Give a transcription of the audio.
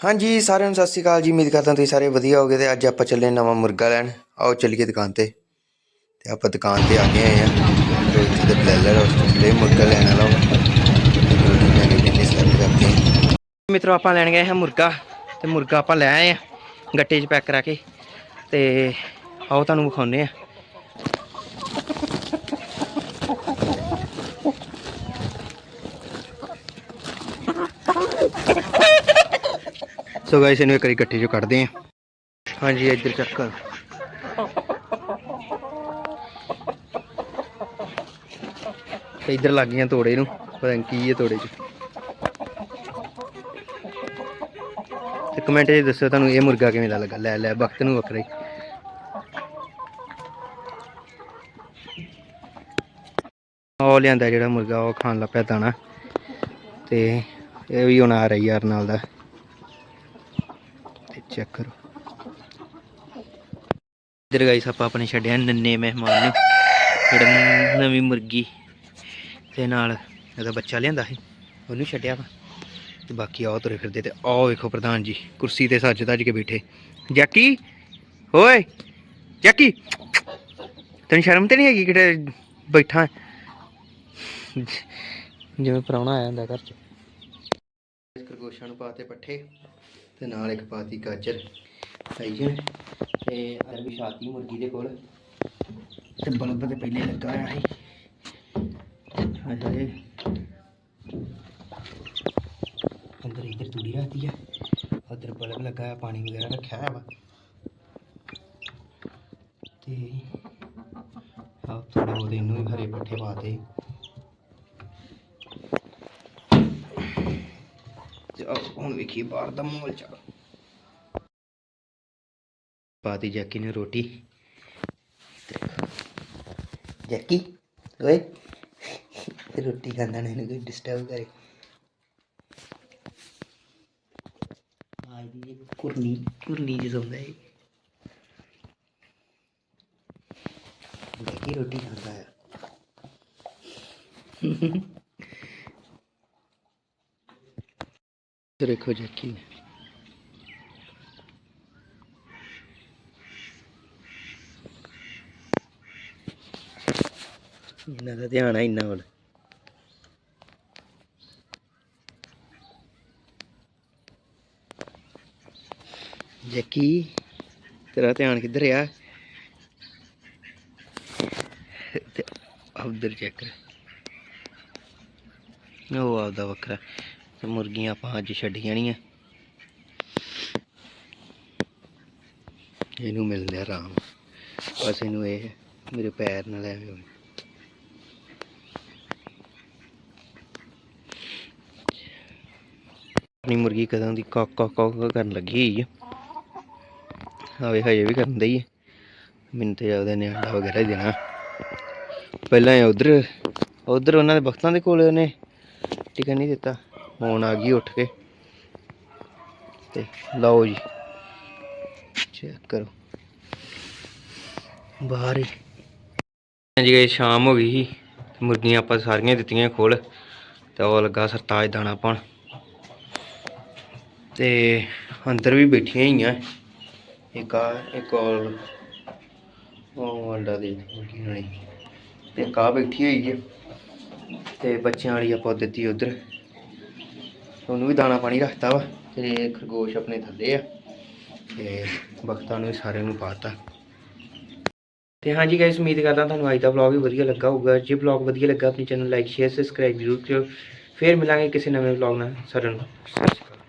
ਹਾਂਜੀ, ਸਾਰਿਆਂ ਨੂੰ ਸਤਿ ਸ਼੍ਰੀ ਅਕਾਲ ਜੀ। ਉਮੀਦ ਕਰਦਾ ਤੁਸੀਂ ਸਾਰੇ ਵਧੀਆ ਹੋਗੇ ਤੇ ਅੱਜ ਆਪਾਂ ਚੱਲੇ ਨਵਾਂ ਮੁਰਗਾ ਲੈਣ। ਆਓ ਚੱਲੀਏ ਦੁਕਾਨ ਤੇ ਤੇ ਆਪਾਂ ਦੁਕਾਨ ਤੇ ਆ ਗਏ ਆਏ ਆ ਤੇ ਇੱਥੇ ਬਲੈਲਰ ਉਸ ਤੋਂ ਮੁਰਗਾ ਲੈਣ ਵਾਲਾ ਮਿੱਤਰੋ, ਆਪਾਂ ਲੈਣ ਗਏ ਹਾਂ ਮੁਰਗਾ ਤੇ ਮੁਰਗਾ ਆਪਾਂ ਲੈ ਆਏ ਆ ਗੱਟੇ 'ਚ ਪੈਕ ਕਰਾ ਕੇ ਤੇ ਆਓ ਤੁਹਾਨੂੰ ਵਿਖਾਉਨੇ ਆ ਸੋ ਗਾਇਸ ਇਹਨੂੰ ਇੱਕ ਵਾਰੀ ਗੱਟੇ 'ਚੋਂ ਕੱਢਦੇ ਆ ਹਾਂਜੀ, ਇੱਧਰ ਚੈੱਕ ਕਰ। ਇੱਧਰ ਲੱਗ ਗਈਆਂ ਤੋੜੇ ਨੂੰ। ਪਤਾ ਨਹੀਂ ਕੀ ਹੈ ਤੋੜੇ 'ਚ। ਤੇ ਕਮੈਂਟ 'ਚ ਦੱਸੋ ਤੁਹਾਨੂੰ ਇਹ ਮੁਰਗਾ ਕਿਵੇਂ ਦਾ ਲੱਗਾ। ਲੈ ਲੈ, ਵਕਤ ਨੂੰ ਵੱਖਰਾ ਹੀ। ਉਹ ਲਿਆਂਦਾ ਜਿਹੜਾ ਮੁਰਗਾ, ਉਹ ਖਾਣ ਲੱਗ ਪਿਆ ਦਾਣਾ। ਤੇ ਇਹ ਵੀ ਹੁਣ ਆ ਰਹੀ ਯਾਰ ਨਾਲ ਦਾ। ਚੈੱਕ ਕਰੋ। ਇਧਰ ਗਾਈਸ ਆਪਾਂ ਆਪਣੇ ਛੱਡਿਆ ਨੰਨੇ ਮਹਿਮਾਨ ਨੂੰ। ਜਿਹੜਾ ਨਵੀਂ ਮੁਰਗੀ ਤੇ ਨਾਲ ਇਹਦਾ ਬੱਚਾ ਲਿਆਂਦਾ ਸੀ, ਉਹਨੂੰ ਛੱਡਿਆ ਵਾ। ਤੇ ਬਾਕੀ ਆਓ ਤੁਰੇ ਫਿਰਦੇ ਤੇ ਆਓ ਵੇਖੋ ਪ੍ਰਧਾਨ ਜੀ, ਕੁਰਸੀ ਤੇ ਸੱਜ ਧੱਜ ਕੇ ਬੈਠੇ। ਜੈਕੀ ਹੋਏ ਜੈਕੀ, ਤੈਨੂੰ ਸ਼ਰਮ ਤੇ ਨਹੀਂ ਹੈਗੀ ਕਿਤੇ ਬੈਠਾ? ਜਿਵੇਂ ਪ੍ਰਾਹੁਣਾ ਆਇਆ ਹੁੰਦਾ ਘਰ ਚ। ਇਸ ਨੂੰ ਪਾਤੇ ਪੱਠੇ। ਤੇ ਨਾਲ ਇੱਕ ਪਾਤੀ ਗਾਜਰ ਖਾਈ ਜਾਣ ਤੇ ਅਰਬੀ ਛਾਤੀ ਮੁਰਗੀ ਦੇ ਕੋਲ। ਤੇ ਬਲਬ ਤੇ ਪਹਿਲੇ ਲੱਗਾ ਹੋਇਆ ਸੀ। ਹਾਏ ਅੰਦਰ ਇੱਧਰ ਤੂੜੀ ਰੱਖਦੀ ਆ। ਉਧਰ ਬਲਬ ਲੱਗਾ ਹੈ ਪਾਣੀ ਵਗੈਰਾ ਰੱਖਿਆ ਹੈ ਵਾ। ਤੇ ਆਹ ਥੋੜੇ ਬਹੁਤੇ ਇਹਨੂੰ ਵੀ ਹਰੇ ਪੱਠੇ ਪਾਤੇ ਹੁਣ ਵੇਖੀਏ ਬਾਹਰ ਦਾ ਮਾਹੌਲ ਚੱਲ। ਪਾਤੀ ਜੈਕੀ ਨੇ ਰੋਟੀ। ਜੈਕੀ, ਓਏ, ਰੋਟੀ ਖਾਂਦਾ ਨੇ ਕੋਈ ਡਿਸਟਰਬ ਕਰੇ। ਆਈ ਦੀ ਕੁਰਨੀ ਕੁਰਨੀ ਜਿਹਾ ਹੁੰਦਾ ਹੈ ਜੈਕੀ ਰੋਟੀ ਖਾਂਦਾ ਹੈ ਦੇਖੋ ਜੈਕੀ ਨੇ ਇਹਨਾਂ ਦਾ ਧਿਆਨ ਹੈ ਇੰਨਾ ਵੱਲ ਜੱਕੀ, ਤੇਰਾ ਧਿਆਨ ਕਿੱਧਰ ਆ? ਤੇ ਉਧਰ ਚੈੱਕ ਕਰ। ਉਹ ਆਪਦਾ ਵੱਖਰਾ। ਤੇ ਮੁਰਗੀਆਂ ਆਪਾਂ ਅੱਜ ਛੱਡ ਜਾਣੀਆਂ ਇਹਨੂੰ ਮਿਲਦੇ ਆਰਾਮ। ਬਸ ਇਹਨੂੰ ਇਹ ਮੇਰੇ ਪੈਰ ਨਾਲ ਐਵੇਂ ਹੋਵੇ। ਆਪਣੀ ਮੁਰਗੀ ਕਦਾਂ ਦੀ ਕਾ ਕਾ ਕੌਕ ਕਰਨ ਲੱਗੀ ਹੋਈ ਹੈ ਆਵੇ ਹਜੇ ਵੀ ਕਰਨ ਦਈ ਹੈ ਮੈਨੂੰ ਤੇ ਉਹਦੇ ਨੇ ਆਟਾ ਵਗੈਰਾ ਦੇਣਾ। ਪਹਿਲਾਂ ਉਧਰ ਉਧਰ ਉਹਨਾਂ ਦੇ ਬਖਤਾਂ ਦੇ ਕੋਲ ਉਹਨੇ ਟਿਕਣ ਨਹੀਂ ਦਿੱਤਾ। ਹੁਣ ਆ ਗਈ ਉੱਠ ਕੇ। ਤੇ ਲਓ ਜੀ ਚੈੱਕ ਕਰੋ। ਬਾਹਰ ਹੀ। ਹਾਂਜੀ ਗਏ ਸ਼ਾਮ ਹੋ ਗਈ ਸੀ। ਮੁਰਗੀਆਂ ਆਪਾਂ ਸਾਰੀਆਂ ਦਿੱਤੀਆਂ ਖੋਲ। ਤੇ ਉਹ ਲੱਗਾ ਸਰਤਾਜ ਦਾਣਾ ਪਾਉਣ। ਤੇ ਅੰਦਰ ਵੀ ਬੈਠੀਆਂ ਹੋਈਆਂ ਇੱਕ ਆ, ਇੱਕ ਔਰ ਉਹ ਅੰਡਾ ਦੀ ਮੁਰਗੀ ਹੋਣੀ ਤੇ ਇੱਕ ਬੈਠੀ ਹੋਈ ਹੈ ਤੇ ਬੱਚਿਆਂ ਵਾਲੀ ਆਪਾਂ ਦਿੱਤੀ ਉਧਰ। ਉਹਨੂੰ ਵੀ ਦਾਣਾ ਪਾਣੀ ਰੱਖਤਾ ਵਾ ਤੇ ਖਰਗੋਸ਼ ਆਪਣੇ ਥੱਲੇ ਆ ਤੇ ਬਖਤਾਂ ਨੂੰ ਵੀ ਸਾਰਿਆਂ ਨੂੰ ਪਾਤਾ। ਤੇ ਹਾਂਜੀ ਗਾਇਸ ਉਮੀਦ ਕਰਦਾ ਤੁਹਾਨੂੰ ਅੱਜ ਦਾ ਵਲੌਗ ਵੀ ਵਧੀਆ ਲੱਗਾ ਹੋਊਗਾ। ਜੇ ਵਲੌਗ ਵਧੀਆ ਲੱਗਾ, ਆਪਣੀ ਚੈਨਲ ਲਾਈਕ ਸ਼ੇਅਰ ਸਬਸਕ੍ਰਾਈਬ ਜ਼ਰੂਰ ਕਰੋ ਫੇਰ ਮਿਲਾਂਗੇ ਕਿਸੇ ਨਵੇਂ ਵਲੌਗ ਨਾਲ। ਸਾਰਿਆਂ ਨੂੰ ਸਤਿ ਸ਼੍ਰੀ ਅਕਾਲ।